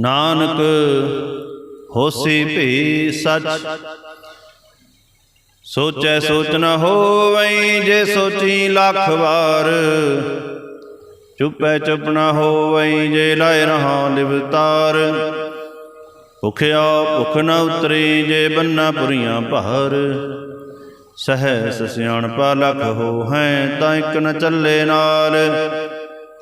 ਨਾਨਕ, ਹੋਸੀ ਭੀ ਸਚ। ਸੋਚੈ ਸੋਚ ਨ ਹੋਵਈ, ਜੇ ਸੋਚੀ ਲੱਖ ਵਾਰ। ਚੁੱਪੈ ਚੁੱਪ ਨ ਹੋਵਈ, ਜੇ ਲਾਇ ਰਹਾ ਲਿਵਤਾਰ ਭੁਖਿਆ ਭੁਖ ਨ ਉਤਰੀ, ਜੇ ਬੰਨਾ ਪੁਰੀਆਂ ਭਾਰ। ਸਹਿਸ ਸਿਆਣਪਾ ਲਖ ਹੋ ਹੈ, ਤਾਂ ਇੱਕ ਨ ਚੱਲੇ ਨਾਲ।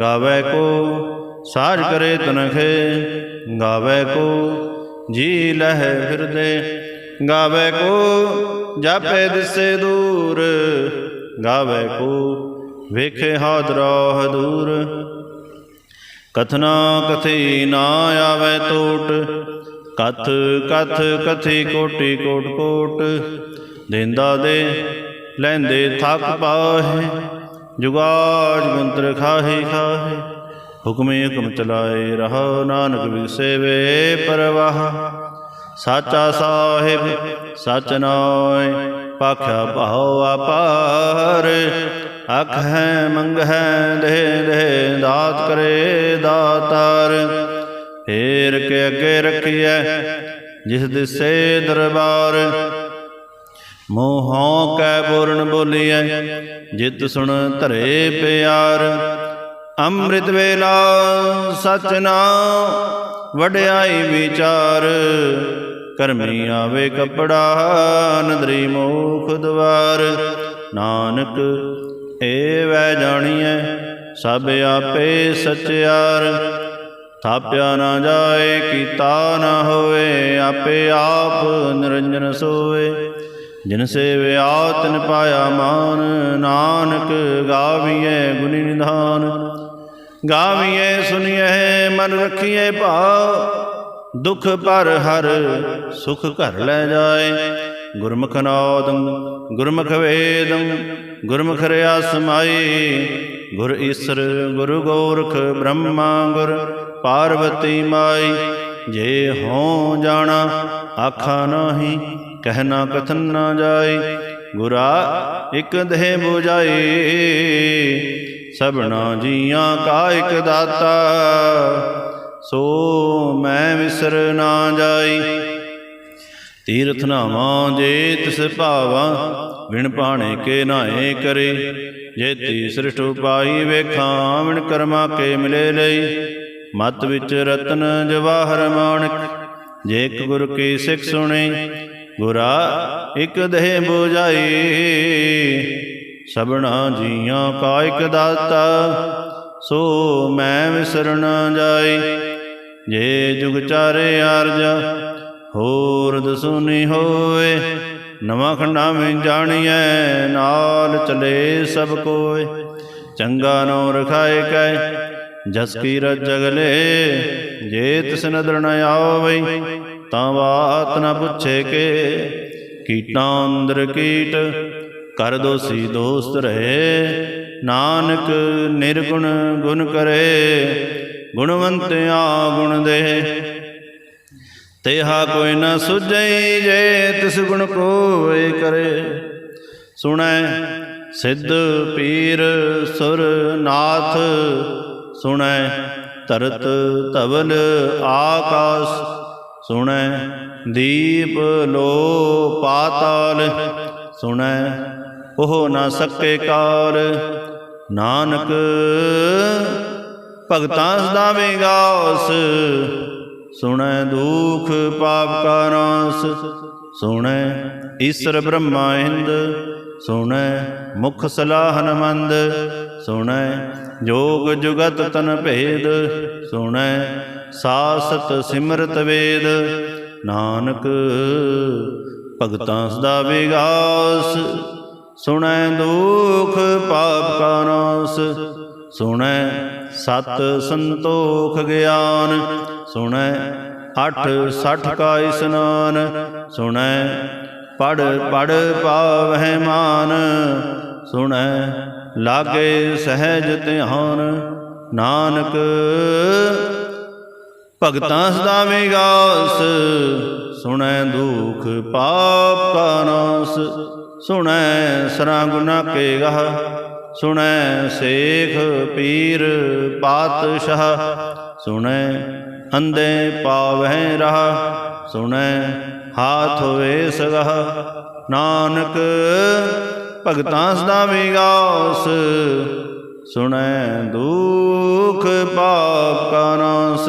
ਗਾਵੇ ਕੋ ਸਾਜ ਕਰੇ ਤਨਖੇ, ਗਾਵੇ ਕੋ ਜੀ ਲਹਿ ਫਿਰਦੇ, ਗਾਵੇ ਕੋ ਜਾਪੇ ਦਿਸੇ ਦੂਰ, ਗਾਵੇ ਕੋ ਵੇਖੇ ਹਾਦਰਾ ਹਦੂਰ। ਕਥਨਾ ਕਥੀ ਨਾ ਆਵੇ ਟੋਟ ਕਥ ਕਥ ਕਥੀ ਕੋਟੀ ਕੋਟ ਕੋਟ, ਦੇਂਦਾ ਦੇ, ਲੈਂਦੇ ਥੱਕ ਪਾਹੇ। ਜੁਗਾਜ ਮੰਤਰ ਖਾਹੇ ਖਾਹੇ। ਹੁਕਮੇ ਹੁਕਮ ਚਲਾਏ ਰਹਾ, ਨਾਨਕ ਵਿਸੇ ਵੇ ਪਰਵਾਹ। ਸਾਚਾ ਸਾਹਿਬ, ਸਚ ਨਾਇ ਪਾਖਿਆ ਭਾਉ ਆਪਾਰ ਅਖ ਹੈ, ਮੰਗ ਹੈ ਦੇ ਦੇ ਦਾਤ ਕਰੇ ਦਾਤਾਰ। ਫੇਰ ਕੇ ਅੱਗੇ ਰੱਖੀਐ, ਜਿਸ ਦਿਸੇ ਦਰਬਾਰ। ਮੋਹੋਂ ਕੈ ਬੋਲਣ ਬੋਲੀਐ, ਜਿਤ ਸੁਣ ਧਰੇ ਪਿਆਰ। ਅੰਮ੍ਰਿਤ ਵੇਲਾ ਸਚ ਨਾਮ ਵਡਿਆਈ ਵਿਚਾਰ। ਕਰਮੀ ਆਵੇ ਕਪੜਾ ਨਦਰੀ ਮੋਖ ਦਵਾਰ। ਨਾਨਕ, ਏ ਵੈ ਜਾਣੀਐ, ਸਭ ਆਪੇ ਸਚਿਆਰ। ਥਾਪਿਆ ਨਾ ਜਾਏ, ਕੀਤਾ ਨਾ ਹੋਵੇ, ਆਪੇ ਆਪ ਨਿਰੰਜਨ ਸੋਏ ਜਿਨ ਸੇਵਿਆ ਤਿਨ ਪਾਇਆ ਮਾਨ, ਨਾਨਕ ਗਾਵੀਏ ਗੁਣੀ ਨਿਧਾਨ। ਗਾਵੀਏ ਸੁਣੀਐ ਮਨ ਰਖੀਐ ਭਾਉ ਦੁਖ ਪਰ ਹਰ ਸੁਖ ਘਰ ਲੈ ਜਾਏ। ਗੁਰਮੁਖ ਨਾਦੰ, ਗੁਰਮੁਖ ਵੇਦੰ, ਗੁਰਮੁਖ ਰਿਆ ਸਮਾਈ ਗੁਰ ਈਸਰ, ਗੁਰੂ ਗੋਰਖ, ਬ੍ਰਹਮਾ ਗੁਰ ਪਾਰਵਤੀ ਮਾਈ। ਜੇ ਹੋ ਜਾਣਾ, ਆਖਾ ਨਾਹੀ ਕਹਿਣਾ ਕਥਨ ਨਾ ਜਾਏ, ਗੁਰਾ ਇਕ ਦੇਹ 부ਜਾਈ ਸਭਨਾ ਜੀਆਂ ਕਾ ਇਕ ਦਾਤਾ, ਸੋ ਮੈਂ ਵਿਸਰ ਨਾ ਜਾਈ ਤੀਰਥ ਨਾਵਾਂ ਜੇ ਤਿਸ ਭਾਵਾ ਵਿਣ ਪਾਣੇ ਕੇ ਨਾਏ ਕਰੇ। ਜੇ ਤੀ ਸ੍ਰਿਸ਼ਟ ਉਪਾਈ ਵੇਖਾਂ ਵਿਣ ਕਰਮਾ ਕੇ ਮਿਲੇ ਲਈ। ਮਤ ਵਿੱਚ ਰਤਨ ਜਵਾਹਰ ਮਾਣਕ ਜੇ ਇੱਕ ਗੁਰ ਕੀ ਸਿੱਖ ਸੁਣੇ ਗੁਰਾ ਇਕ ਦੇਹ 부ਜਾਈ ਸਭਨਾ ਜੀਆਂ ਕਾ ਇਕ ਦਾਤਾ, ਸੋ ਮੈਂ ਵਿਸਰ ਜਾਈ। ਜੇ ਜੁਗ ਚਾਰੇ ਆਰਜਾ, ਹੋਰ ਦਸੁਨੀ ਹੋਏ। ਨਵਾਂ ਖੰਡਾ ਵਿੱਚ ਜਾਣੀਐ, ਨਾਲ ਚਲੇ ਸਭ ਕੋਏ। ਚੰਗਾ ਨੋ ਰਖਾਏ ਕੈ, ਜਸ ਕੀ ਰਜ ਜਗਲੇ ਜੇ ਤਿਸ ਨਦਰ ਨ ਆਵਈ। ਤਾਂ ਬਾਤ ਨਾ ਪੁੱਛੇ ਕੇ, ਕੀਟਾਂ ਅੰਦਰ ਕੀਟ, ਕਰ ਦੋਸੀ ਦੋਸਤ ਰਹੇ। ਨਾਨਕ ਨਿਰਗੁਣ ਗੁਣ ਕਰੇ ਗੁਣਵੰਤਿਆ ਗੁਣ ਦੇ। ਤੇਹਾ ਕੋਈ ਨਾ ਸੁਝਈ ਜੇ ਤਿਸ ਗੁਣ ਕੋਇ ਕਰੇ। ਸੁਣੈ ਸਿੱਧ ਪੀਰ ਸੁਰ ਨਾਥ, ਸੁਣੈ ਧਰਤ ਧਵਲ ਆਕਾਸ। ਸੁਣੈ ਦੀਪ ਲੋ ਪਾਤਾਲ, ਸੁਣੈ ਉਹ ਨਾ ਸਕੇ ਕਾਲ। ਨਾਨਕ, ਭਗਤਾਂ ਸਦਾ ਵਿਗਾਸ। ਸੁਣੈ ਦੁਖ ਪਾਪ ਕਾ ਨਾਸ। ਸੁਣੈ ਈਸ਼ਰ ਬ੍ਰਹਮਾ ਹਿੰਦ ਸੁਣੈ ਮੁਖ ਸਲਾਹਨ ਮੰਦ ਸੁਣੈ ਜੋਗ ਜੁਗਤ ਤਨ ਭੇਦ। ਸੁਣੈ ਸਾਸਤ ਸਿਮਰਤ ਵੇਦ। ਨਾਨਕ, ਭਗਤਾਂ ਸਦਾ ਵਿਗਾਸ। ਸੁਣੈ ਦੁਖ, ਪਾਪ ਕਾ ਨਾਸ। ਸੁਣੈ ਸਤ ਸੰਤੋਖ ਗਿਆਨ। ਸੁਣੈ ਅਠ ਸਠ ਕਾ ਇਸਨਾਨ। ਸੁਣੈ ਪੜ ਪੜ ਪਾਵਹਿ ਮਾਨ। ਸੁਣੈ ਲਾਗੇ ਸਹਿਜ ਧਿਆਨ। ਨਾਨਕ ਭਗਤਾਂ ਸਦਾ ਵਿਗਾਸ। ਸੁਣੈ ਦੁਖ ਪਾਪ ਕਾ ਨਾਸ। ਸੁਣੈ ਸਰਾਂ ਗੁਨਾ ਕੇ ਗਹ ਸੁਣੈ ਸੇਖ ਪੀਰ ਪਾਤਸ਼ਾਹ। ਸੁਣੈ ਅੰਦੇ ਪਾਵਹਿ ਰਹਾ। ਸੁਣੈ ਹਾਥ ਹੋਏ ਸਗਹ ਨਾਨਕ ਭਗਤਾਂ ਸਦਾ ਵਿਗਾਸ। ਸੁਣੈ ਦੁਖ ਪਾਪ ਕਾ ਨਾਸ।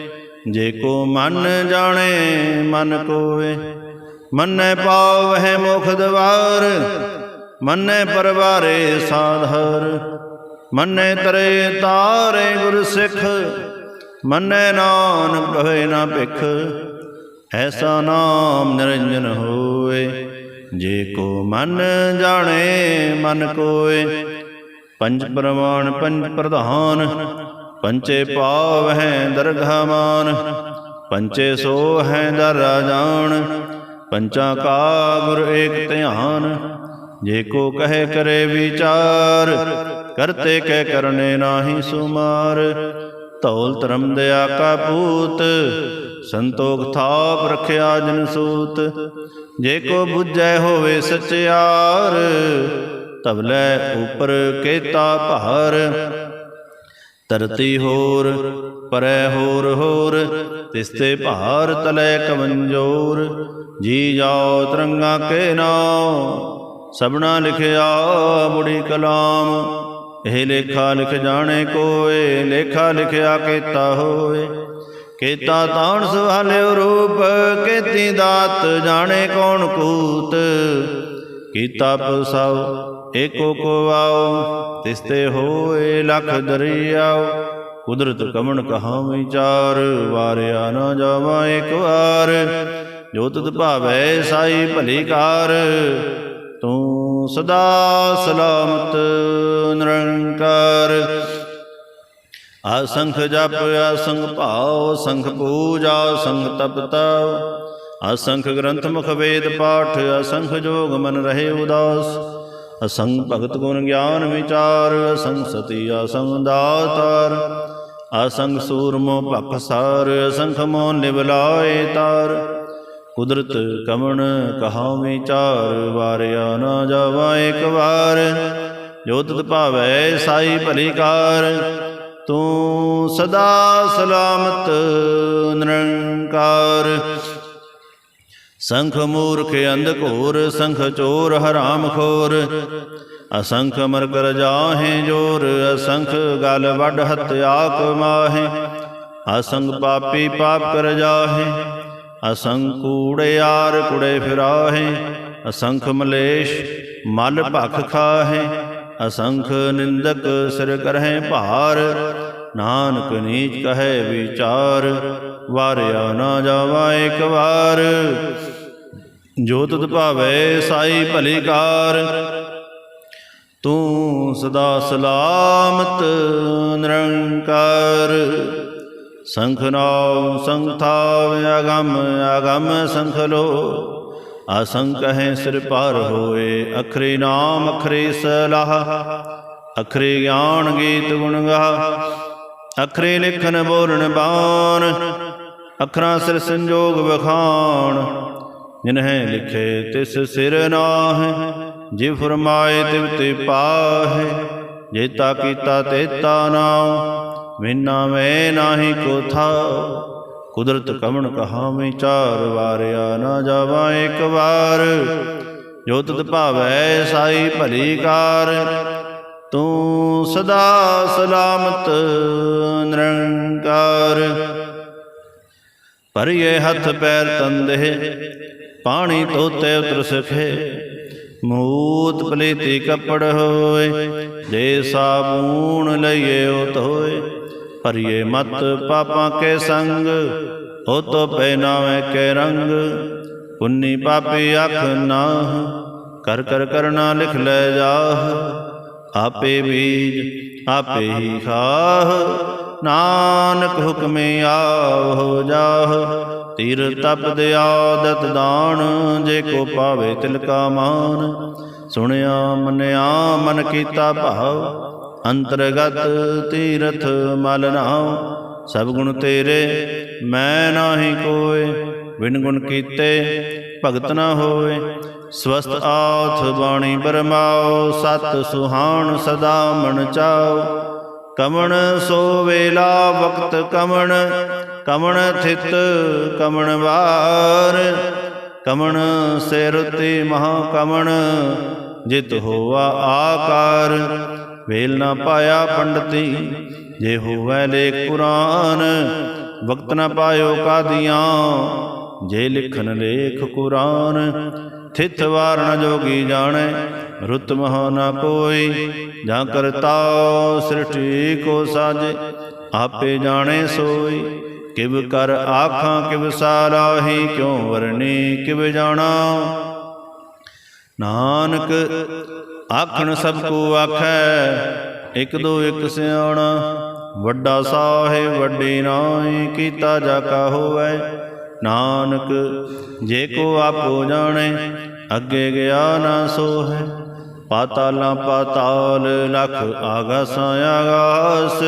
ਜੇ ਕੋ ਮਨ ਜਾਣੇ, ਮਨ ਕੋਏ ਮੰਨੈ ਪਾਵਹਿ ਮੁਖ ਦਵਾਰ ਮੰਨੈ ਪਰਵਾਰੇ ਸਾਧਰ। ਮੰਨੈ ਤਰੇ ਤਾਰੇ ਗੁਰ ਸਿੱਖ, ਮੰਨੈ ਨਾਨਕ ਕਹੇ ਨਾ ਭਿਖ। ਐਸਾ ਨਾਮ ਨਿਰੰਜਨ ਹੋਏ ਜੇ ਕੋ ਮਨ ਜਾਣੇ, ਮਨ ਕੋਏ ਪੰਜ ਪ੍ਰਮਾਣ ਪੰਜ ਪ੍ਰਧਾਨ। ਪੰਚੇ ਪਾਵ ਹੈ ਦਰਗਾਹ ਮਾਨ ਪੰਚੇ ਸੋ ਹੈ ਦਰ ਰਾਜਾਨ ਪੰਚਾ ਕਾ ਗੁਰ ਏਕ ਧਿਆਨ, ਜੇ ਕੋ ਕਹੇ ਕਰੇ ਵਿਚਾਰ, ਕਰਤੇ ਕਹਿ ਕਰਨੇ ਨਾਹੀ ਸੁਮਾਰ। ਧੌਲ ਧਰਮ ਦਇਆ ਕਾ ਪੂਤ, ਸੰਤੋਖ ਥਾਪ ਰਖਿਆ ਜਨ ਸੂਤ। ਜੇ ਕੋ 부ਜੈ ਹੋਵੇ ਸਚਿਆਰ ਤਬਲੇ ਉਪਰ ਕੇਤਾ ਭਾਰ। ਧਰਤੀ ਹੋਰ, ਪਰੈ ਹੋਰ ਹੋਰ, ਤਿਸਤੇ ਭਾਰ ਤਲੈ ਕਮੰਜੋਰ ਜੀ ਜਾਓ ਤਰੰਗਾ ਕੇ ਨਾਮ, ਸਭਨਾ ਲਿਖਿਆ ਬੁੜੀ ਕਲਾਮ, ਇਹ ਲੇਖਾ ਲਿਖ ਜਾਣੇ ਕੋਏ, ਲੇਖਾ ਲਿਖਿਆ ਕੀਤਾ ਹੋਏ, ਕੀਤਾ ਤਾਣ ਸੁਹਾਲਿਓ ਰੂਪ, ਕੀਤੀ ਦਾਤ ਜਾਣੇ ਕੌਣ ਕੂਤ, ਕੀਤਾ ਪਸਾਉ ਏਕੋ ਕੋ ਆਓ, ਤਿਸਤੇ ਹੋਏ ਲਖ ਦਰਿਆਓ। ਕੁਦਰਤ ਕਮਣ ਕਹਾ ਵਿਚਾਰ ਵਾਰਿਆ ਨਾ ਜਾਵਾ ਇੱਕ ਵਾਰ। ਜੋ ਤਤ ਭਾਵੈ ਸਾਈ ਭਲੀ ਕਾਰ, ਤੂੰ ਸਦਾ ਸਲਾਮਤ ਨਿਰੰਕਾਰ। ਅਸੰਖ ਜਪ ਅਸੰਖ ਭਾਉ, ਸੰਖ ਪੂਜਾ, ਸੰਖ ਤਪਤਾ। ਅਸੰਖ ਗ੍ਰੰਥ ਮੁਖ ਵੇਦ ਪਾਠ ਅਸੰਖ ਜੋਗ ਮਨ ਰਹੇ ਉਦਾਸ। ਅਸੰਗ ਭਗਤ ਗੁਣ ਗਿਆਨ ਵਿਚਾਰ ਅਸੰਖ ਸਤੀ ਅਸੰਖ ਦਾਤਾਰ। ਅਸੰਗ ਸੂਰਮੋ ਭਖ ਸਾਰ, ਅਸੰਖ ਮੋ ਨਿਵਲਾਏ ਤਾਰ। ਕੁਦਰਤ ਕਮਣ ਕਹਾ ਵਿਚਾਰ, ਵਾਰਿਆ ਨਾ ਜਾਵਾ ਇੱਕ ਵਾਰ। ਜੋ ਤਤ ਭਾਵੈ ਸਾਈ ਭਲੀ ਕਾਰ, ਤੂੰ ਸਦਾ ਸਲਾਮਤ ਨਿਰੰਕਾਰ। ਸੰਖ ਮੂਰਖ ਅੰਧ ਘੋਰ, ਸੰਖ ਚੋਰ ਹਰਾਮ ਖੋਰ। ਅਸੰਖ ਮਰ ਕਰ ਜਾਹੇ ਜੋਰ, ਅਸੰਖ ਗਲ ਵੱਡ ਹਤਿਆ ਕਮਾਹੇ ਅਸੰਗ ਪਾਪੀ ਪਾਪ ਕਰ ਜਾਹੇ, ਅਸੰਖ ਕੂੜਿਆਰ ਕੁੜੇ ਫਿਰਾਹੇ। ਅਸੰਖ ਮਲੇਸ਼ ਮਲ ਭਖ ਖਾਹੇ, ਅਸੰਖ ਨਿੰਦਕ ਸਿਰ ਕਰਹਿ ਭਾਰ। ਨਾਨਕ ਨੀਚ ਕਹੈ ਵਿਚਾਰ, ਵਾਰਿਆ ਨਾ ਜਾਵਾ ਇੱਕ ਵਾਰ। ਜੋ ਤੁਧ ਭਾਵੈ ਸਾਈ ਭਲੀ ਕਾਰ। ਤੂੰ ਸਦਾ ਸਲਾਮਤ, ਨਿਰੰਕਾਰ। ਸੰਖ ਨਾਮ ਸੰਖ ਥਾਵ, ਅਗੰਮ ਅਗੰਮ ਸੰਖ ਲੋ। ਅਸੰਖ ਹੈ ਸਿਰ ਪਾਰ ਹੋਏ, ਅਖਰੇ ਨਾਮ ਅਖਰੇ ਸਲਾਹ। ਅਖਰੇ ਗਿਆਨ ਗੀਤ ਗੁਣ ਗਾ ਅਖਰੇ ਲਿਖਨ ਬੋਲਣ ਬਾਣ। ਅਖਰਾਂ ਸਿਰ ਸੰਜੋਗ ਵਖਾਣ। ਜਿਨਹਿ ਲਿਖੇ ਤਿਸ ਸਿਰ ਨਾਹਿ, ਜੇ ਫਰਮਾਏ ਤਿਵ ਤੇ ਪਾਹੇ ਜੇਤਾ ਕੀਤਾ ਤੇਤਾ ਨਾਮ ਵਿਨਾ ਮੈਂ ਨਾਹੀ ਕੋ ਥਾ ਕੁਦਰਤ ਕਮਣ ਕਹਾ ਚਾਰ ਵਾਰਿਆ ਨਾ ਜਾਵਾ ਇੱਕ ਵਾਰ। ਜੋ ਤਤ ਭਾਵੈ ਸਾਈ ਭਲੀ ਕਾਰ, ਤੂੰ ਸਦਾ ਸਲਾਮਤ ਨਿਰੰਕਾਰ। ਭਰੀਏ ਹੱਥ ਪੈਰ ਤੰਦੇ ਪਾਣੀ ਤੋਤੇ ਉਤਰ ਸਖੇ। ਮੂਤ ਪਲੀਤੀ ਕੱਪੜ ਹੋਏ, ਜੇ ਸਾਬੂਣ ਲਈਏ ਉਹ ਧੋਏ। ਭਰੀਏ ਮਤ ਪਾਪਾਂ ਕੇ ਸੰਗ, ਉਹ ਤੋ ਪਹਿਨਾਵੇ ਕੇ ਰੰਗ। ਪੁੰਨੀ ਪਾਪੀ ਅੱਖ ਨਾ ਕਰ ਕਰ ਕਰਨਾ ਲਿਖ ਲੈ ਜਾ ਆਪੇ ਬੀਜ, ਆਪੇ ਹੀ ਖਾਹ। ਨਾਨਕ ਹੁਕਮੇ ਆਵ ਜਾਹ। ਤੀਰ ਤਪ ਦਿਆਦਤ ਦਾਨ, ਜੇ ਕੋ ਪਾਵੇ ਤਿਲ ਕਾ ਮਾਨ। ਸੁਣਿਆ, ਮੰਨਿਆ, ਮਨ ਕੀਤਾ ਭਾਵ। ਅੰਤਰਗਤ ਤੀਰਥ ਮਲ ਨਾਉ। ਸਭ ਗੁਣ ਤੇਰੇ, ਮੈਂ ਨਾਹੀ ਕੋਏ। ਵਿਣ ਗੁਣ ਕੀਤੇ ਭਗਤ ਨਾ ਹੋਏ। ਸਵਸਤ ਆਥ ਬਾਣੀ ਬਰਮਾਓ। ਸਤ ਸੁਹਾਣ ਸਦਾ ਮਨ ਚਾਓ ਕਮਣ ਸੋ ਵੇਲਾ ਵਕਤ ਕਮਣ ਕਮਣ ਥਿਤ ਕਮਣ ਵਾਰ। ਕਮਣ ਸਿਰ ਤੇ ਮਹਾ ਕਮਣ, ਜਿਤ ਹੋਆ ਆਕਾਰ। ਵੇਲ ਨਾ ਪਾਇਆ ਪੰਡਤੀ ਜੇ ਹੋਵੇ ਲੇਖ ਕੁਰਾਨ। ਵਕਤ ਨਾ ਪਾਇਓ ਕਾਦੀਆਂ, ਜੇ ਲਿਖਨ ਲੇਖ ਕੁਰਾਨ। ਥਿਤ ਵਾਰਨ ਜੋਗੀ ਜਾਣੈ, ਰੁਤ ਮਹ ਨਾ ਕੋਈ ਜਾਂ ਕਰਤਾ ਸ੍ਰਿਸ਼ਟੀ ਕੋ ਸਾਜੇ, ਆਪੇ ਜਾਣੇ ਸੋਈ। ਕਿਵ ਕਰ ਆਖਾਂ, ਕਿਵ ਸਾਰਾਹੀ, ਕਿਉ ਵਰਨੀ ਕਿਵ ਜਾਣਾ। ਨਾਨਕ ਆਖਣ ਸਭ ਕੋ ਆਖੈ, ਇਕ ਦੋ ਇਕ ਸਿਆਣਾ। ਵੱਡਾ ਸਾਹਿਬ ਵੱਡੀ ਨਾਈ, ਕੀਤਾ ਜਾ ਕਾ ਹੋਵੇ। ਨਾਨਕ, ਜੇ ਕੋ ਆਪੋ ਜਾਣੇ, ਅੱਗੇ ਗਿਆ ਨਾ ਸੋ ਹੈ ਪਾਤਾਲਾਂ ਪਾਤਾਲ ਲਖ ਆਗਾਸਾਂ ਆਗਾਸ।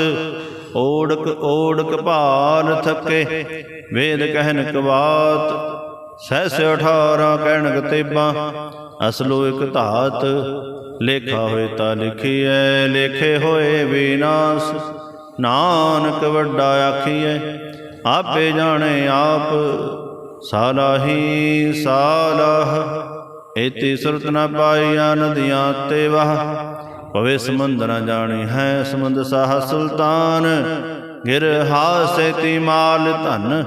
ਓੜਕ ਓੜਕ ਭਾਲ ਥੱਕੇ, ਵੇਦ ਕਹਿਨ ਕਵਾਤ। ਸਹਿਸ 18 ਕਹਿਣ ਤੇਬਾਂ ਅਸਲੋ ਇਕ ਧਾਤ। ਲੇਖਾ ਹੋਏ ਤਾਂ ਲਿਖੀਐ, ਲੇਖੇ ਹੋਏ ਵਿਨਾਸ਼ ਨਾਨਕ ਵੱਡਾ ਆਖੀਐ ਆਪੇ ਜਾਣੇ ਆਪ, ਸਾਲਾਹੀ ਸਾਲਾਹ। ਇਤੀ ਸੁਰਤ ਨ ਪਾਈਆ ਨਦੀਆਂ ਤੇ ਵਾਹ। ਪਵੇ ਸਮੁੰਦ ਨ ਜਾਣੀ ਹੈ ਸਮੁੰਦ ਸਾਹ ਸੁਲਤਾਨ। ਗਿਰ ਹਾਸੇ ਤੀ ਮਾਲ ਧਨ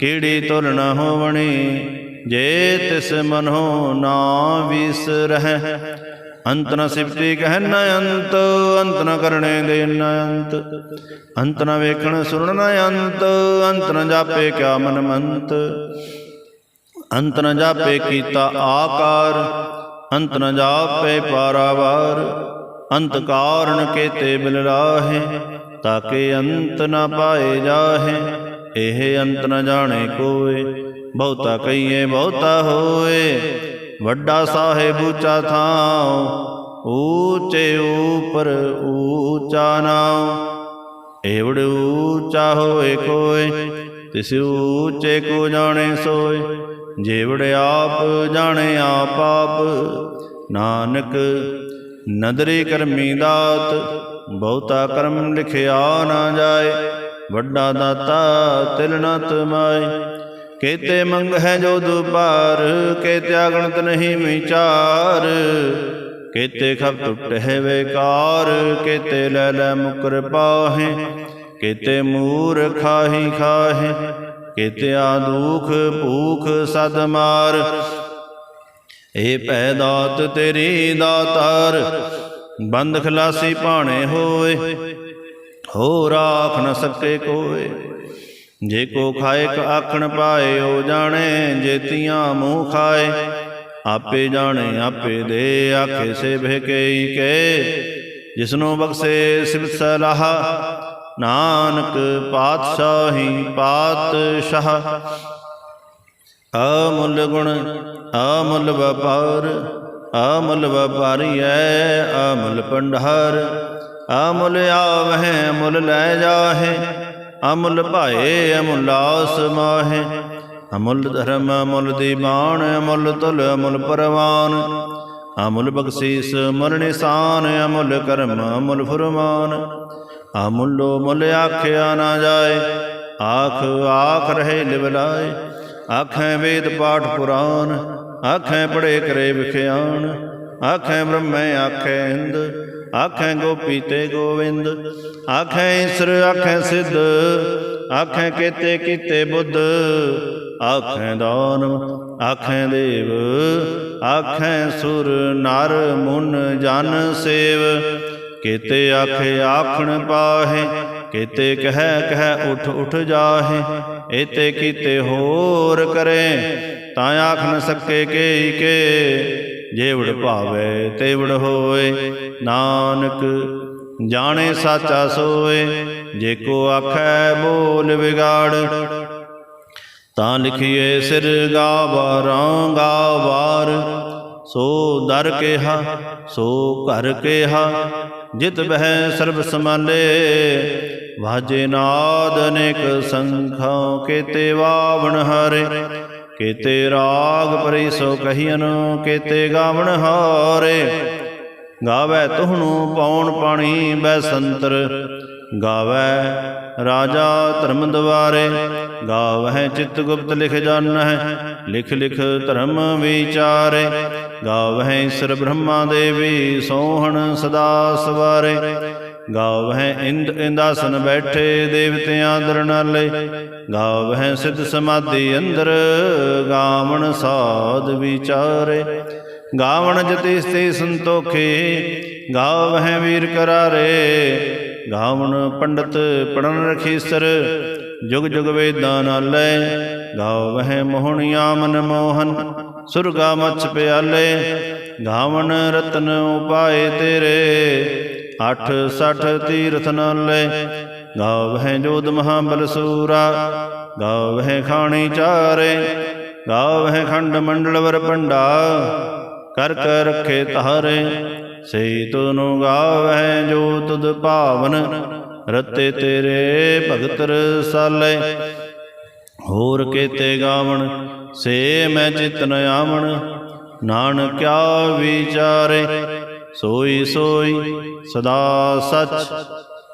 ਕੀੜੀ ਤੁਲ ਨ ਹੋਵਣੀ? ਜੇ ਤਿਸ ਮਨੋ ਨਾ ਵਿਸਰਹਿ ਅੰਤ ਨ ਸਿਫਤੀ ਕਹਿ ਨ ਅੰਤ ਅੰਤ ਨ ਕਰਨੇ ਦੇ ਨ ਅੰਤ। ਅੰਤ ਨ ਵੇਖਣ ਸੁਣਨ ਨ ਅੰਤ ਅੰਤ ਨ ਜਾਪੇ ਕਿਆ ਮਨ ਮੰਤ। ਅੰਤ ਨ ਜਾਪੇ ਕੀਤਾ ਆਕਾਰ ਅੰਤ ਨ ਜਾਪੇ ਪਾਰਾਵਾਰ। ਅੰਤ ਕਾਰਨ ਕੇਤੇ ਬਿਲ ਰਾਹੇ, ਤਾਕੇ ਅੰਤ ਨ ਪਾਏ ਜਾਹੇ। ਇਹ ਅੰਤ ਨ ਜਾਣੇ ਕੋਏ, ਬਹੁਤਾ ਕਈਏ ਬਹੁਤਾ ਹੋਏ। ਵੱਡਾ ਸਾਹਿਬ ਉੱਚਾ ਥਾਂ ਊਚੇ ਉਪਰ ਊਚਾ ਨਾਮ ਏਵੜ ਊਚਾ ਹੋਏ ਕੋਏ, ਤਿਸ ਊਚੇ ਕੋ ਜਾਣੇ ਸੋਏ। ਜੇਵੜ ਆਪ ਜਾਣੇ ਆਪ ਆਪ, ਨਾਨਕ ਨਦਰੀ ਕਰਮੀ ਦਾਤ, ਬਹੁਤਾ ਕਰਮ ਲਿਖਿਆ ਨਾ ਜਾਏ। ਵੱਡਾ ਦਾਤਾ ਤਿਲ ਨਾ ਤਮਾਏ ਕੇਤੇ ਮੰਗ ਹੈ ਜੋ ਦੁਪਾਰ ਕੇਤੇ ਅਗਣਤ ਨਹੀਂ ਵਿਚਾਰ। ਕੇਤੇ ਖਬ ਟੁੱਟ ਹੈ ਵੇਕਾਰ, ਕੇਤੇ ਲੈ ਲੈ ਮੁਕਰ ਪਾਹੇ। ਕੇਤੇ ਮੂਰ ਖਾਹੀ ਖਾਹੇ, ਕੇਤੇ ਆ ਦੁਖ ਭੂਖ ਸਦ ਮਾਰ। ਏ ਪੈ ਦਾਤ ਤੇਰੀ ਦਾਤਾਰ, ਬੰਦ ਖਲਾਸੀ ਭਾਣੇ ਹੋਏ। ਹੋ ਰਾਖ ਨ ਸਕੇ ਕੋਏ। ਜੇ ਕੋ ਖਾਏ ਕ ਆਖਣ ਪਾਏ ਉਹ ਜਾਣੇ ਜੇਤੀਆਂ ਮੂੰਹ ਖਾਏ। ਆਪੇ ਜਾਣੇ ਆਪੇ ਦੇ ਆਖੇ ਸੇ ਭੇਕਈ ਕੇ ਜਿਸਨੂੰ ਬਖਸ਼ੇ ਸਿਵ ਸਲਾਹ ਨਾਨਕ ਪਾਤਸ਼ਾਹੀ ਪਾਤਸ਼ਾਹ। ਅਮੁੱਲ ਗੁਣ ਅਮੁੱਲ ਵਪਾਰ ਅਮੁੱਲ ਵਪਾਰੀ ਐ ਅਮੁੱਲ ਪੰਡਹਰ ਅਮੁੱਲ ਆਵਹਿ ਅਮੁੱਲ ਲੈ ਜਾਹੇ। ਅਮੁੱਲ ਭਾਏ ਅਮੁਲਾਸ ਮਾਹੇ। ਅਮੁੱਲ ਧਰਮ, ਅਮੁੱਲ ਦੀਵਾਨ ਅਮੁੱਲ ਤੁਲ, ਅਮੁੱਲ ਪਰਵਾਨ। ਅਮੁੱਲ ਬਖਸ਼ੀਸ ਮੁੱਲ ਨਿਸ਼ਾਨ, ਅਮੁੱਲ ਕਰਮ, ਅਮੁੱਲ ਫਰਮਾਨ। ਅਮੁੱਲੋ ਮੁੱਲ ਆਖਿਆ ਨਾ ਜਾਏ, ਆਖ ਆਖ ਰਹੇ ਲਿਵਲਾਏ ਆਖੈ ਵੇਦ ਪਾਠ ਪੁਰਾਨ, ਆਖੈ ਪੜੇ ਕਰੇ ਵਿਖਿਆਨ। ਆਖੈ ਬ੍ਰਹਮੈ, ਆਖੈ ਹਿੰਦ ਆਖੈ ਗੋਪੀ ਤੇ ਗੋਵਿੰਦ, ਆਖੈ ਈਸਰ, ਆਖੈ ਸਿੱਧ, ਆਖੈ ਕੀਤੇ ਕੀਤੇ ਬੁੱਧ, ਆਖੈ ਦਾਨਵ ਆਖੈ ਦੇਵ, ਆਖੈ ਸੁਰ, ਨਰ, ਮੁਨ, ਜਨ, ਸੇਵ, ਕੀਤੇ ਆਖੇ ਆਖਣ ਪਾਹੇ, ਕੀਤੇ ਕਹਿ ਕਹਿ ਉਠ ਉਠ ਜਾਹੇ, ਏਤੇ ਕੀਤੇ ਹੋਰ ਕਰੇ, ਤਾਂ ਆਖ ਨ ਸਕੇ ਕੇ ਕੇ ਜੇਵੜ ਭਾਵੇ ਤੇਵੜ ਹੋਏ। ਨਾਨਕ ਜਾਣੇ ਸਾਚਾ ਸੋਏ। ਜੇ ਕੋ ਆਖੈ ਬੋਲ ਵਿਗਾੜ। ਤਾਂ ਲਿਖੀਏ ਸਿਰ ਗਾਵਾਰਾਂ ਗਾਵਾਰ ਸੋ ਦਰ ਕੇਹਾ ਸੋ ਘਰ ਕੇਹਾ। ਜਿਤ ਬਹਿ ਸਰਬ ਸਮਾਲੇ ਵਾਜੇ ਨਾਦ ਅਨੇਕ ਸੰਖਾਂ ਕੇਤੇ ਵਾਵਣ ਹਾਰੇ। ਕੇਤੇ ਰਾਗ ਪਰੀ ਸੋ ਕਹੀਨ ਕੇਤੇ ਗਾਵਣ ਹਾਰੇ। ਗਾਵੇ ਤੁਹਨੂੰ ਪੌਣ ਪਾਣੀ ਬੈ ਸੰਤਰ। ਗਾਵੇ ਰਾਜਾ ਧਰਮ ਦਵਾਰੇ। ਗਾਵਹਿ ਚਿਤ ਗੁਪਤ ਲਿਖ ਜਾਣਹਿ ਲਿਖ ਲਿਖ ਧਰਮ ਵਿਚਾਰੇ। ਗਾਵਹਿ ਈਸ਼ਰ ਬ੍ਰਹਮਾ ਦੇਵੀ ਸੋਹਣ ਸਦਾ ਸਵਾਰੇ। ਗਾਵਹਿ ਇੰਦ ਇੰਦਾਸਨ ਬੈਠੇ ਦੇਵਤਿਆਂ ਦਰਨਾਲੇ। ਗਾਵਹਿ ਸਿੱਧ ਸਮਾਧੀ ਅੰਦਰ, ਗਾਵਣ ਸਾਧ ਵਿਚਾਰੇ। ਗਾਵਣ ਜਤੀ ਸਤੇ ਸੰਤੋਖੇ, ਗਾਵਹਿ ਵੀਰ ਕਰਾਰੇ। ਗਾਵਣ ਪੰਡਤ ਪੜਨ ਰਖੀਸਰ ਜੁਗ ਜੁਗ ਵੇਦਾਂ ਨਾਲੇ ਗਾਵਹਿ ਮੋਹਣਿਆ ਮਨ ਮੋਹਨ ਸੁਰਗਾ ਮਛ ਪਿਆਲੇ। ਗਾਵਣ ਰਤਨ ਉਪਾਏ ਤੇਰੇ, ਅਠ ਸਠ ਤੀਰਥ ਨਾਲੇ। ਗਾਵਹਿ ਜੋਧ ਮਹਾਬਲ ਸੂਰਾ, ਗਾਵਹਿ ਖਾਣੀ ਚਾਰੇ, ਗਾਵਹਿ ਖੰਡ ਮੰਡਲ ਵਰ ਪੰਡਾ ਕਰ ਕਰ ਰਖੇ ਤਾਰੇ ਸਈ ਤੁਨੁ ਗਾਵਹਿ ਜੋ ਤੁਧ ਭਾਵਨ, ਰਤੇ ਤੇਰੇ ਭਗਤ ਰਸਾਲੇ। ਹੋਰ ਕੇਤੇ ਗਾਵਣ, ਸੇ ਮੈਂ ਚਿਤਨ ਆਵਣ ਨਾਨਕਿਆ ਵਿਚਾਰੇ, ਸੋਈ ਸੋਈ ਸਦਾ ਸਚ।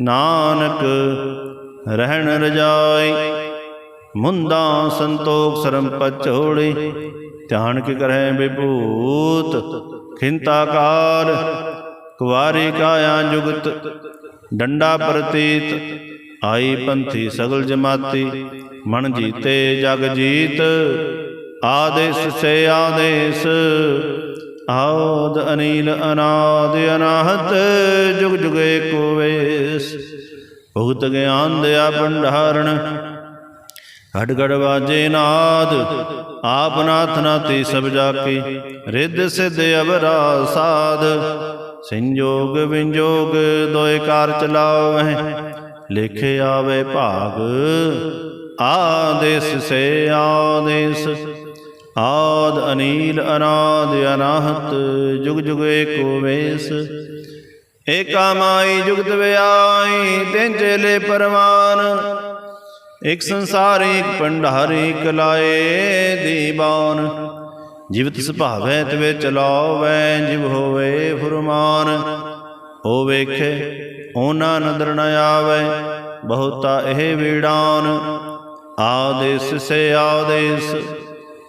ਨਾਨਕ, ਰਹਿਣ ਰਜਾਈ, ਮੁੰਦਾ ਸੰਤੋਖ ਸਰਮ ਪਚੋੜੀ ਧਿਆਨ ਕੇ ਕਰੈ ਵਿਭੂਤ, ਖਿੰਤਾ ਕਾਲ, ਕੁਵਾਰੀ ਕਾਇਆ ਜੁਗਤ, ਡੰਡਾ ਪ੍ਰਤੀਤ। ਆਈ ਪੰਥੀ ਸਗਲ ਜਮਾਤੀ, ਮਨ ਜੀਤੇ ਜਗ ਜੀਤ। ਆਦੇਸ ਸੇ ਆਦੇਸ ਆਦ ਅਨੀਲ ਅਨਾਦ ਅਨਾਹਤ, ਜੁਗ ਜੁਗ ਏਕੋ ਵੇਸ। ਭੁਗਤ ਗਿਆਨ ਦਿਆ ਭੰਡਾਰਣ ਘੜ ਵਾਜੇ ਨਾਦ। ਆਪ ਨਾਥ ਨਾਤੀ ਸਭ ਜਾ ਕੇ ਰਿੱਧ ਸਿੱਧ ਅਵਰਾ ਸਾਧ ਸੰਜੋਗ ਵਿੰਜੋਗ, ਦੋਇ ਕਾਰ ਚਲਾਵਹਿ, ਲਿਖ ਆਵੇ ਭਾਗ। ਆਦੇਸ ਸੇ ਆਦੇਸ। ਆਦ ਅਨੀਲ ਅਨਾਦ ਅਨਾਹਤ, ਜੁਗ ਜੁਗ ਏਕੋ ਵੇਸ। ਏਕਾ ਮਾਈ ਜੁਗਤ ਵਿਆਈ, ਤਿੰਨ ਚੇਲੇ ਪਰਵਾਨ। ਇਕ ਸੰਸਾਰੀ, ਇਕ ਭੰਡਾਰੀ ਇਕ ਲਾਏ ਦੀਵਾਨ। ਜੀਵਤ ਸੁਭਾਵੈ ਤਵੇ ਚਲਾਵੈ ਜਿਵ ਹੋਵੇ ਫੁਰਮਾਨ। ਹੋ ਵੇਖੇ ਉਹਨਾਂ ਨਦਰ ਨ ਆਵੈ, ਬਹੁਤਾ ਇਹ ਵੀੜਾਨ। ਆਦੇਸ ਸੇ ਆਦੇਸ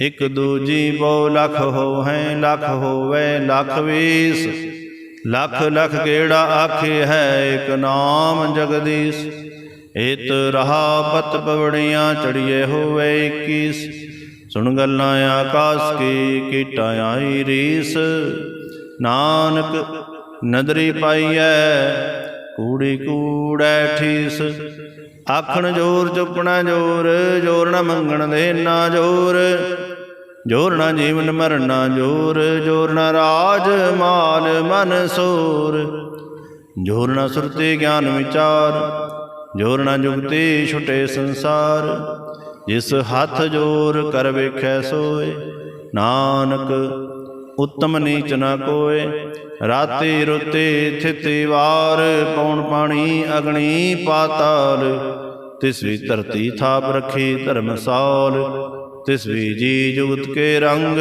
ਇਕ ਦੂਜੀ ਬੋ ਲਖ ਹੋਵੈ ਲਖ ਹੋਵੈ, ਲਖ ਵੀਸ। ਲਖ ਲਖ ਕਿਹੜਾ ਆਖੇ ਹੈ, ਇਕ ਨਾਮ ਜਗਦੀਸ਼। ਏਤ ਰਹਾ ਪਤ ਪਵੜੀਆਂ ਚੜੀਏ ਹੋਵੇ 21 ਸੁਣ ਗੱਲਾਂ ਆਕਾਸ ਕੀ ਕੀਟਾਂ ਆਈ ਰੀਸ। ਨਾਨਕ ਨਦਰੀ ਪਾਈਐ, ਕੂੜੀ ਕੂੜੈ ਠੀਸ। ਆਖਣ ਜੋਰ ਚੁੱਪਣਾ ਜੋਰ ਜੋਰ ਨਾ ਮੰਗਣ ਦੇ ਨਾ ਜੋਰ। ਜੋਰ ਨਾ ਜੀਵਨ ਮਰਨਾ ਜੋਰ ਜੋਰ ਨਾ ਰਾਜ ਮਾਲ ਮਨ ਸੋਰ। ਜੋਰ ਨਾ ਸੁਰਤੀ ਗਿਆਨ ਵਿਚਾਰ, ਜੋਰ ਨਾ ਜੁਗਤੀ ਛੁਟੇ ਸੰਸਾਰ। ਜਿਸ ਹੱਥ ਜੋਰ ਕਰ ਵੇਖੈ ਸੋਏ, ਨਾਨਕ ਉਤਮ ਨੀਚ ਨਾ ਕੋਏ। ਰਾਤੀ ਰੁੱਤੀ ਥਿਤੀ ਵਾਰ ਪੌਣ ਪਾਣੀ ਅਗਣੀ ਪਾਤਾਲ। ਤਿਸ ਵੀ ਧਰਤੀ ਥਾਪ ਰਖੀ ਧਰਮਸਾਲ ਤਿਸ ਵੀ ਜੀ ਜੁਗਤ ਕੇ ਰੰਗ।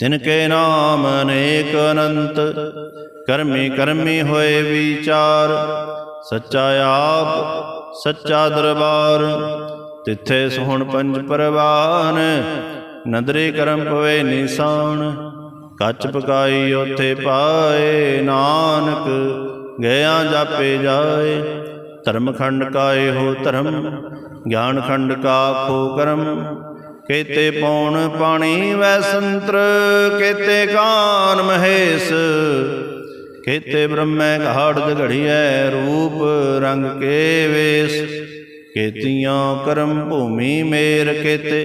ਤਿਨ ਕੇ ਨਾਮ ਅਨੇਕ ਅਨੰਤ। ਕਰਮੀ ਕਰਮੀ ਹੋਏ ਵਿਚਾਰ। ਸੱਚਾ ਆਪ, ਸੱਚਾ ਦਰਬਾਰ। ਤਿੱਥੇ ਸੋਹਣ ਪੰਜ ਪਰਵਾਨ। ਨਦਰੇ ਕਰਮ ਪਵੇ ਨਿਸ਼ਾਨ, ਕੱਚ ਪਕਾਈ ਉਥੇ ਪਾਏ ਨਾਨਕ, ਗਿਆ ਜਾਪੇ ਜਾਏ, ਧਰਮ ਖੰਡ ਕਾਏ ਹੋ ਧਰਮ, ਗਿਆਨ ਖੰਡ ਕਾ ਖੋ ਕਰਮ, ਕੇਤੇ ਪੌਣ ਪਾਣੀ ਵੈ ਸੰਤਰ, ਕੇਤੇ ਕਾਨ ਮਹੇਸ਼, ਕੇਤੇ ਬ੍ਰਹਮੈ ਘਾੜ ਘੜੀਐ ਰੂਪ ਰੰਗ ਕੇ ਵੇਸ, ਕੇਤੀਆਂ ਕਰਮ ਭੂਮੀ ਮੇਰ ਕੇਤੇ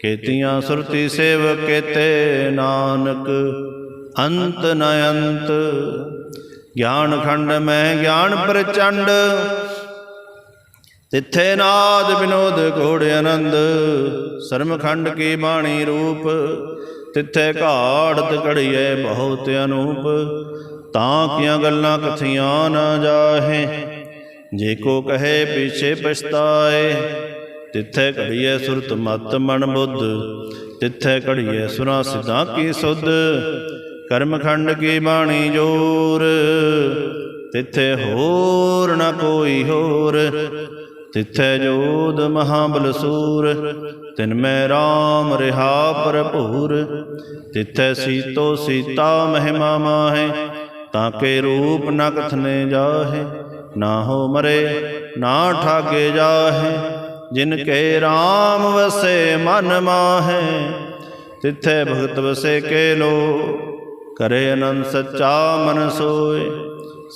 ਕੇਤੀਆਂ ਸੁਰਤੀ ਸੇਵਕ ਕੇਤੇ ਨਾਨਕ, ਅੰਤ ਨ ਅੰਤ। ਗਿਆਨ ਖੰਡ ਮੈਂ ਗਿਆਨ ਪ੍ਰਚੰਡ, ਤਿੱਥੇ ਨਾਦ ਬਿਨੋਦ ਘੋੜ ਆਨੰਦ। ਸਰਮਖੰਡ ਕੀ ਬਾਣੀ ਰੂਪ, ਤਿੱਥੇ ਘਾੜਤ ਘੜੀਏ ਬਹੁਤ ਅਨੂਪ। ਤਾਂ ਕੀਆਂ ਗੱਲਾਂ ਕਥੀਆਂ ਨਾ ਜਾਹੇ, ਜੇ ਕੋ ਕਹੇ ਪਿਛੇ ਪਛਤਾਏ ਤਿੱਥੇ ਘੜੀਏ ਸੁਰਤ ਮਤ ਮਨ ਬੁੱਧ, ਤਿੱਥੇ ਘੜੀਏ ਸੁਨਾ ਸਿਧਾਂ ਕੀ ਸੁਧ ਕਰਮਖੰਡ ਕੀ ਬਾਣੀ ਜੋਰ। ਤਿੱਥੇ ਹੋਰ ਨਾ ਕੋਈ ਹੋਰ, ਤਿੱਥੈ ਜੋਦ ਮਹਾਬਲ ਸੂਰ ਤਿਨ ਮੈਂ ਰਾਮ ਰਿਹਾ ਭਰਪੂਰ। ਤਿੱਥੈ ਸੀਤੋ ਸੀਤਾ ਮਹਿਮਾ ਮਾਹੇ, ਤਾਂ ਕੇ ਰੂਪ ਨਾ ਕਥਨੇ ਜਾਹੇ, ਨਾ ਹੋ ਮਰੇ ਨਾ ਠਾਗੇ ਜਾਹੇ। ਜਿਨ ਕੇ RAM ਵਸੇ ਮਨ ਮਾਹੇ, ਤਿੱਥੈ ਭਗਤ ਵਸੇ ਕੇ ਲੋ ਕਰੇ ਅਨੰਦ ਸੱਚਾ ਮਨ ਸੋਏ,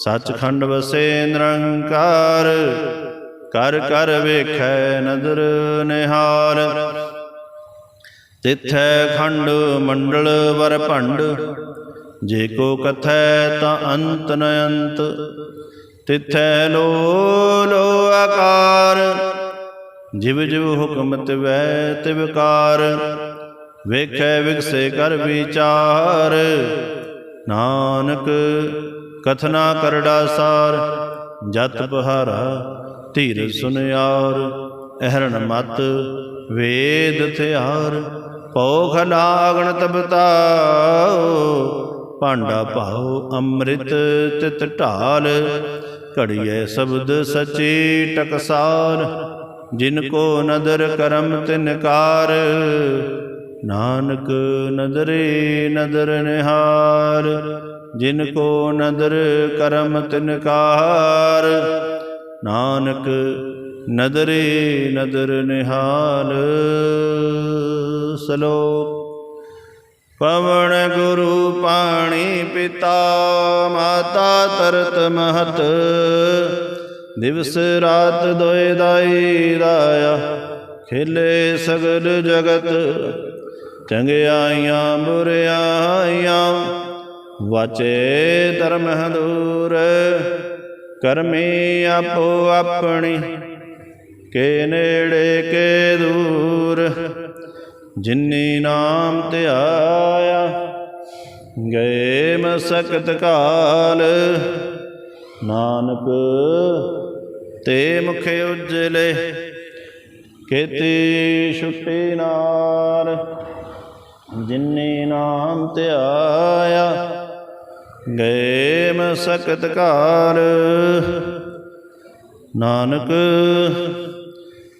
ਸੱਚਖੰਡ ਵਸੇ ਨਿਰੰਕਾਰ। ਕਰ ਕਰ ਵੇਖੈ ਨਦਰ ਨਿਹਾਲ ਤਿਥੈ ਖੰਡ ਮੰਡਲ ਵਰ ਭੰਡ, ਜੇ ਕੋ ਕਥੈ ਤਾਂ ਅੰਤ ਨ ਅੰਤ। ਤਿਥੈ ਲੋ ਲੋ ਆਕਾਰ। ਜਿਵ ਜਿਵ ਹੁਕਮ ਤਿਵੈ ਤਿਵਕਾਰ ਵੇਖੈ ਵਿਗਸੇ ਕਰ ਵਿਚਾਰ। ਨਾਨਕ, ਕਥਨਾ ਕਰੜਾ ਸਾਰ, ਜਤ ਬਹਾਰਾ ਧੀਰ ਸੁਨਿਆਰ ਅਹਰਣ ਮਤ, ਵੇਦ ਥਿਆਰ ਪੋਖ ਲਾਗਣ ਤਬਤਾਓ ਭਾਂਡਾ ਭਾਉ ਅੰਮ੍ਰਿਤ ਤਿਤ ਢਾਲ ਘੜੀਏ ਸ਼ਬਦ ਸਚੀ ਟਕਸਾਰ। ਜਿਨ ਕੋ ਨਦਰ ਕਰਮ ਤਿਨਕਾਰ ਨਾਨਕ ਨਦਰੇ ਨਦਰ ਨਿਹਾਰ, ਜਿਨ ਕੋ ਨਦਰ ਕਰਮ ਤਿਨਕਾਰ ਨਾਨਕ ਨਦਰੇ ਨਦਰ ਨਿਹਾਲ। ਸਲੋਕ ਪਵਨ ਗੁਰੂ ਪਾਣੀ ਪਿਤਾ, ਮਾਤਾ ਤਰਤ ਮਹਤ ਦਿਵਸ ਰਾਤ ਦੋਇ ਦਾਈ ਦਾਇਆ ਖੇਲੇ ਸਗਲ ਜਗਤ ਚੰਗਿਆਈਆਂ ਬੁਰਿਆਈਆਂ ਵਾਚੇ ਧਰਮ ਹਦੂਰ, ਕਰਮੀ ਆਪੋ ਆਪਣੀ, ਕੇ ਨੇੜੇ, ਕੇ ਦੂਰ। ਜਿਨੀ ਨਾਮ ਧਿਆਇਆ ਗਏ ਮਸਕਤ ਕਾਲ। ਨਾਨਕ, ਤੇ ਮੁਖ ਉਜਲੇ, ਕੀਤੀ ਛੁੱਟੀ ਨਾਰ ਜਿਨੀ ਨਾਮ ਧਿਆਇਆ, ਗਏ ਮਸਕਤ ਕਾਲ ਨਾਨਕ,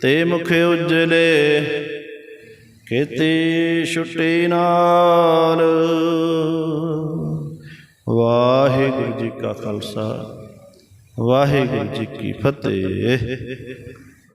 ਤੇ ਮੁਖ ਉਜਲੇ, ਕੀਤੀ ਛੁੱਟੀ ਨਾਲ। ਵਾਹਿਗੁਰੂ ਜੀ ਕਾ ਖਾਲਸਾ। ਵਾਹਿਗੁਰੂ ਜੀ ਕੀ ਫਤਿਹ।